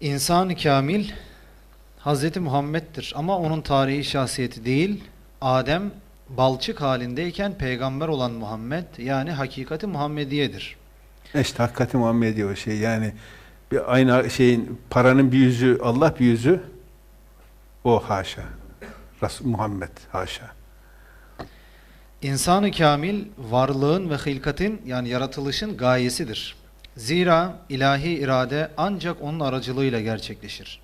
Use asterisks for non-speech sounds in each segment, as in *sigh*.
İnsan-ı kamil Hz. Muhammed'dir ama onun tarihi şahsiyeti değil, Adem balçık halindeyken peygamber olan Muhammed yani hakikati Muhammediyedir. İşte hakikati Muhammedi o şey yani bir aynı şeyin paranın bir yüzü Allah bir yüzü o haşa. Resul Muhammed haşa. İnsan-ı kamil varlığın ve hilkatin yani yaratılışın gayesidir. Zira ilahi irade ancak onun aracılığıyla gerçekleşir.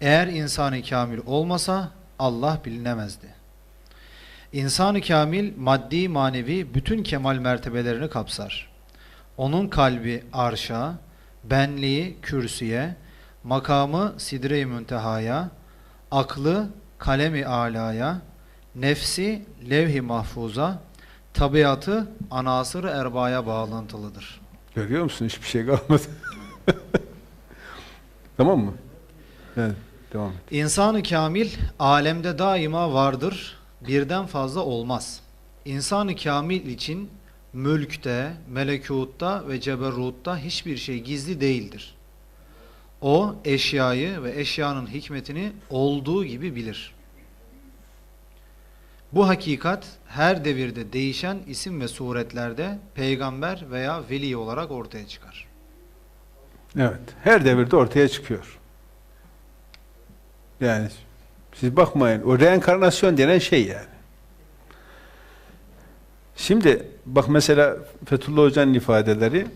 Eğer insan-ı kamil olmasa Allah bilinemezdi. İnsan-ı kamil maddi manevi bütün kemal mertebelerini kapsar. Onun kalbi arşa, benliği kürsüye, makamı sidre-i müntehaya, aklı kalemi alaya, nefsi levh-i mahfuza, tabiatı anasır erbaya bağlantılıdır. Görüyor musun? Hiçbir şey kalmadı. *laughs* tamam mı? Evet, devam et. İnsan-ı kamil alemde daima vardır, birden fazla olmaz. İnsan-ı kamil için mülkte, melekutta ve ceberrutta hiçbir şey gizli değildir. O eşyayı ve eşyanın hikmetini olduğu gibi bilir. Bu hakikat her devirde değişen isim ve suretlerde peygamber veya veli olarak ortaya çıkar. Evet. Her devirde ortaya çıkıyor. Yani siz bakmayın. O reenkarnasyon denen şey yani. Şimdi bak mesela Fethullah Hoca'nın ifadeleri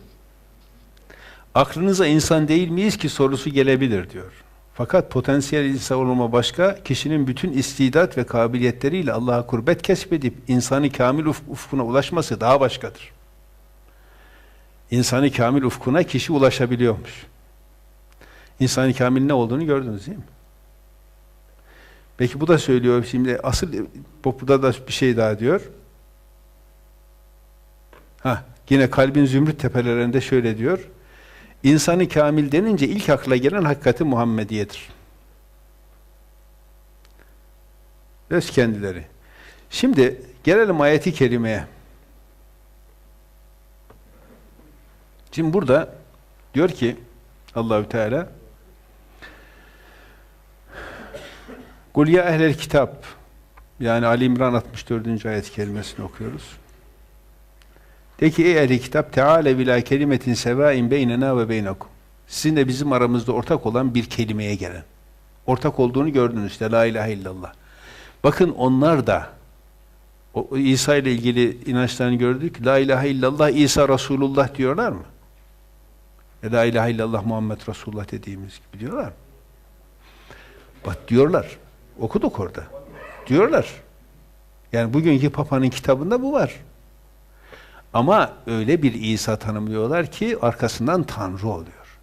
aklınıza insan değil miyiz ki sorusu gelebilir diyor. Fakat potansiyel insan olma başka, kişinin bütün istidat ve kabiliyetleriyle Allah'a kurbet kesbedip insanı kamil uf ufkuna ulaşması daha başkadır. İnsanı kamil ufkuna kişi ulaşabiliyormuş. İnsanı kamil ne olduğunu gördünüz değil mi? Peki bu da söylüyor şimdi asıl burada da bir şey daha diyor. Ha, yine kalbin zümrüt tepelerinde şöyle diyor. İnsanı kamil denince ilk akla gelen hakikati Muhammediyedir. Öz kendileri. Şimdi gelelim ayeti kerimeye. Şimdi burada diyor ki Allahü Teala Kul ya ehlel kitap yani Ali İmran 64. ayet kelimesini okuyoruz. De ki ey ehli kitap teale bila kelimetin sevain beynena ve beynakum. Sizin de bizim aramızda ortak olan bir kelimeye gelen. Ortak olduğunu gördünüz işte la ilahe illallah. Bakın onlar da o, İsa ile ilgili inançlarını gördük. La ilahe illallah İsa Resulullah diyorlar mı? E, la ilahe illallah Muhammed Resulullah dediğimiz gibi diyorlar mı? Bak diyorlar. Okuduk orada. Diyorlar. Yani bugünkü Papa'nın kitabında bu var. Ama öyle bir İsa tanımlıyorlar ki arkasından Tanrı oluyor.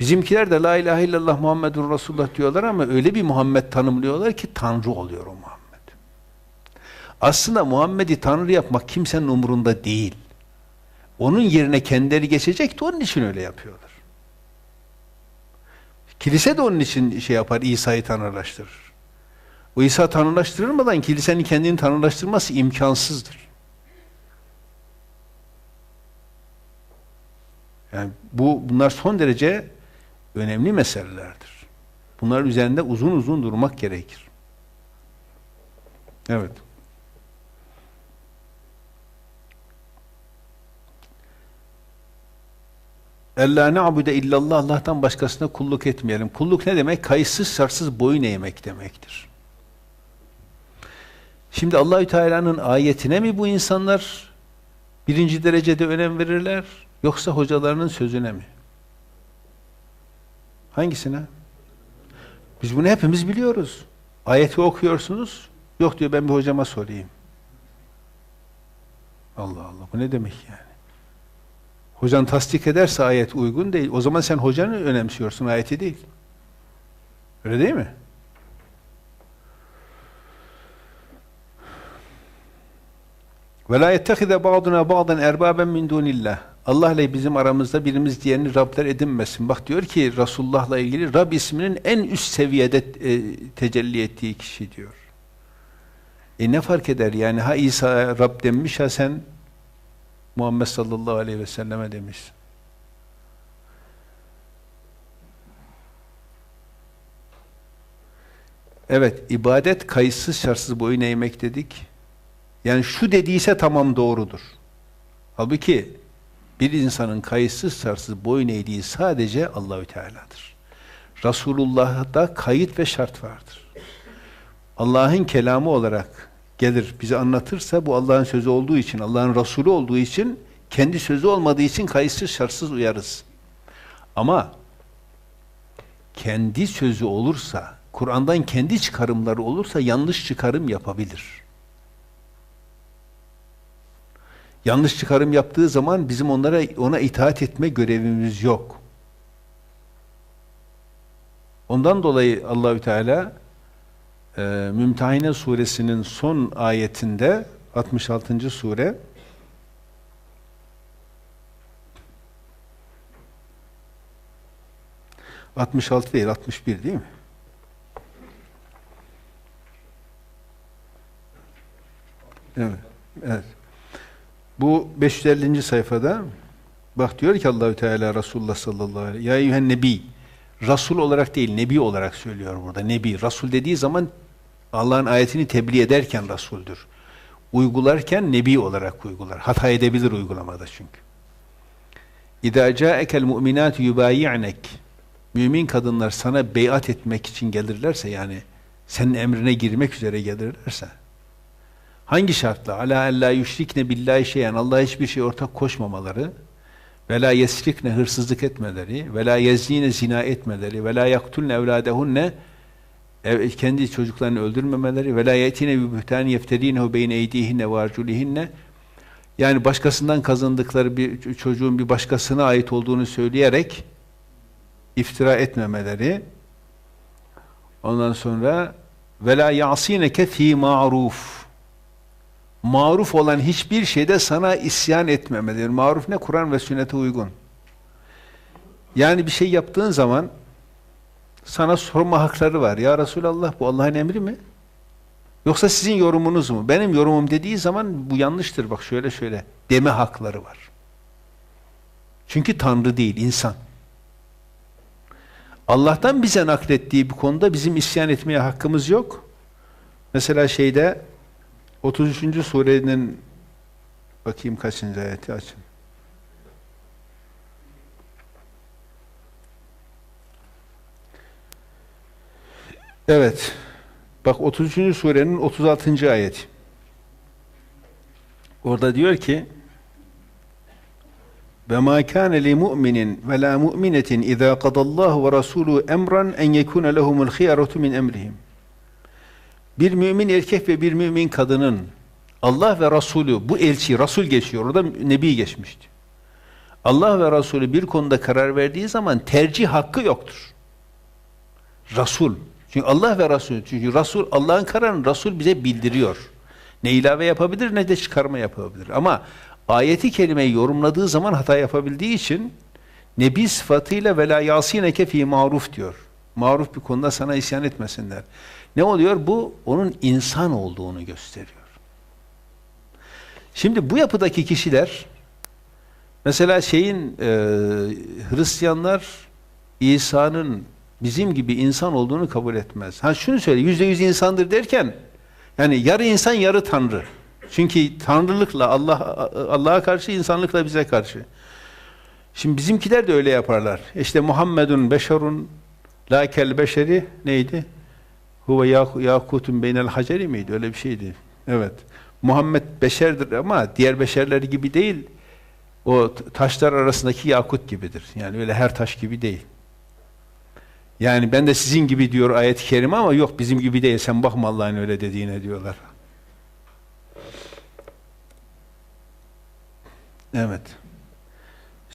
Bizimkiler de La ilahe illallah Muhammedun Resulullah diyorlar ama öyle bir Muhammed tanımlıyorlar ki Tanrı oluyor o Muhammed. Aslında Muhammed'i Tanrı yapmak kimsenin umurunda değil. Onun yerine kendileri geçecek de onun için öyle yapıyorlar. Kilise de onun için şey yapar, İsa'yı tanrılaştırır. O İsa tanrılaştırılmadan kilisenin kendini tanrılaştırması imkansızdır. Yani bu bunlar son derece önemli meselelerdir. Bunlar üzerinde uzun uzun durmak gerekir. Evet. Ella na'bude illallah Allah'tan başkasına kulluk etmeyelim. Kulluk ne demek? Kayıtsız şartsız boyun eğmek demektir. Şimdi Allahü Teala'nın ayetine mi bu insanlar birinci derecede önem verirler? Yoksa hocalarının sözüne mi? Hangisine? Biz bunu hepimiz biliyoruz. Ayeti okuyorsunuz. Yok diyor ben bir hocama sorayım. Allah Allah bu ne demek yani? Hocan tasdik ederse ayet uygun değil. O zaman sen hocanı önemsiyorsun ayeti değil. Öyle değil mi? Ve la yettehize ba'duna ba'dan erbaben min dunillah. Allah ile bizim aramızda birimiz diğerini Rabler edinmesin. Bak diyor ki Resulullah'la ilgili Rab isminin en üst seviyede e, tecelli ettiği kişi diyor. E ne fark eder yani ha İsa Rab demiş ha sen Muhammed sallallahu aleyhi ve selleme demiş. Evet, ibadet kayıtsız şartsız boyun eğmek dedik. Yani şu dediyse tamam doğrudur. Halbuki bir insanın kayıtsız şartsız boyun eğdiği sadece Allahü Teala'dır. Resulullah'ta kayıt ve şart vardır. Allah'ın kelamı olarak gelir bize anlatırsa bu Allah'ın sözü olduğu için, Allah'ın Resulü olduğu için, kendi sözü olmadığı için kayıtsız şartsız uyarız. Ama kendi sözü olursa, Kur'an'dan kendi çıkarımları olursa yanlış çıkarım yapabilir. Yanlış çıkarım yaptığı zaman bizim onlara ona itaat etme görevimiz yok. Ondan dolayı Allahü Teala e, Mümtehine suresinin son ayetinde 66. sure ...66 değil, 61 değil mi? Evet, evet. Bu 550. sayfada bak diyor ki Allahü Teala Resulullah sallallahu aleyhi ve sellem ya eyyühen nebi Rasul olarak değil nebi olarak söylüyor burada. Nebi Rasul dediği zaman Allah'ın ayetini tebliğ ederken Rasuldür. Uygularken nebi olarak uygular. Hata edebilir uygulamada çünkü. İdâ câekel mu'minâtu yubâyi'nek Mümin kadınlar sana beyat etmek için gelirlerse yani senin emrine girmek üzere gelirlerse hangi şartla? Ala ella yüşrikne billahi şeyen. Allah'a hiçbir şey ortak koşmamaları ve la yesrikne hırsızlık etmeleri ve la yezzine zina etmeleri ve la yaktulne evladehunne ev, kendi çocuklarını öldürmemeleri ve la yetine bi buhtan yefterinehu beyne eydihinne ve arculihinne yani başkasından kazandıkları bir çocuğun bir başkasına ait olduğunu söyleyerek iftira etmemeleri. Ondan sonra ve la yasineke fi ma'ruf olan hiçbir şeyde sana isyan etmemeleri. Maruf ne? Kur'an ve sünnete uygun. Yani bir şey yaptığın zaman sana sorma hakları var. Ya Resulallah bu Allah'ın emri mi? Yoksa sizin yorumunuz mu? Benim yorumum dediği zaman bu yanlıştır bak şöyle şöyle deme hakları var. Çünkü Tanrı değil, insan. Allah'tan bize naklettiği bir konuda bizim isyan etmeye hakkımız yok. Mesela şeyde 33. surenin bakayım kaçıncı ayeti açın. Evet. Bak 33. surenin 36. ayeti. Orada diyor ki ve ma kana li mu'minin ve la mu'minetin iza qadallahu ve rasuluhu emran en yekuna lehumul khiyaratu min emrihim. Bir mümin erkek ve bir mümin kadının Allah ve Resulü bu elçi, Resul geçiyor. Orada Nebi geçmişti. Allah ve Resulü bir konuda karar verdiği zaman tercih hakkı yoktur. Resul. Çünkü Allah ve Resul. Çünkü Resul Allah'ın kararını Resul bize bildiriyor. Ne ilave yapabilir ne de çıkarma yapabilir. Ama ayeti kelimeyi yorumladığı zaman hata yapabildiği için Nebi sıfatıyla ve la yasineke fi maruf diyor. Maruf bir konuda sana isyan etmesinler. Ne oluyor? Bu onun insan olduğunu gösteriyor. Şimdi bu yapıdaki kişiler mesela şeyin e, Hristiyanlar İsa'nın bizim gibi insan olduğunu kabul etmez. Ha şunu söyle, yüzde yüz insandır derken yani yarı insan yarı tanrı. Çünkü tanrılıkla Allah Allah'a karşı insanlıkla bize karşı. Şimdi bizimkiler de öyle yaparlar. İşte Muhammedun beşerun la kel beşeri neydi? Huve yakutun beynel haceri miydi? Öyle bir şeydi. Evet. Muhammed beşerdir ama diğer beşerler gibi değil. O taşlar arasındaki yakut gibidir. Yani öyle her taş gibi değil. Yani ben de sizin gibi diyor ayet-i kerime ama yok bizim gibi değil. Sen bakma Allah'ın öyle dediğine diyorlar. Evet.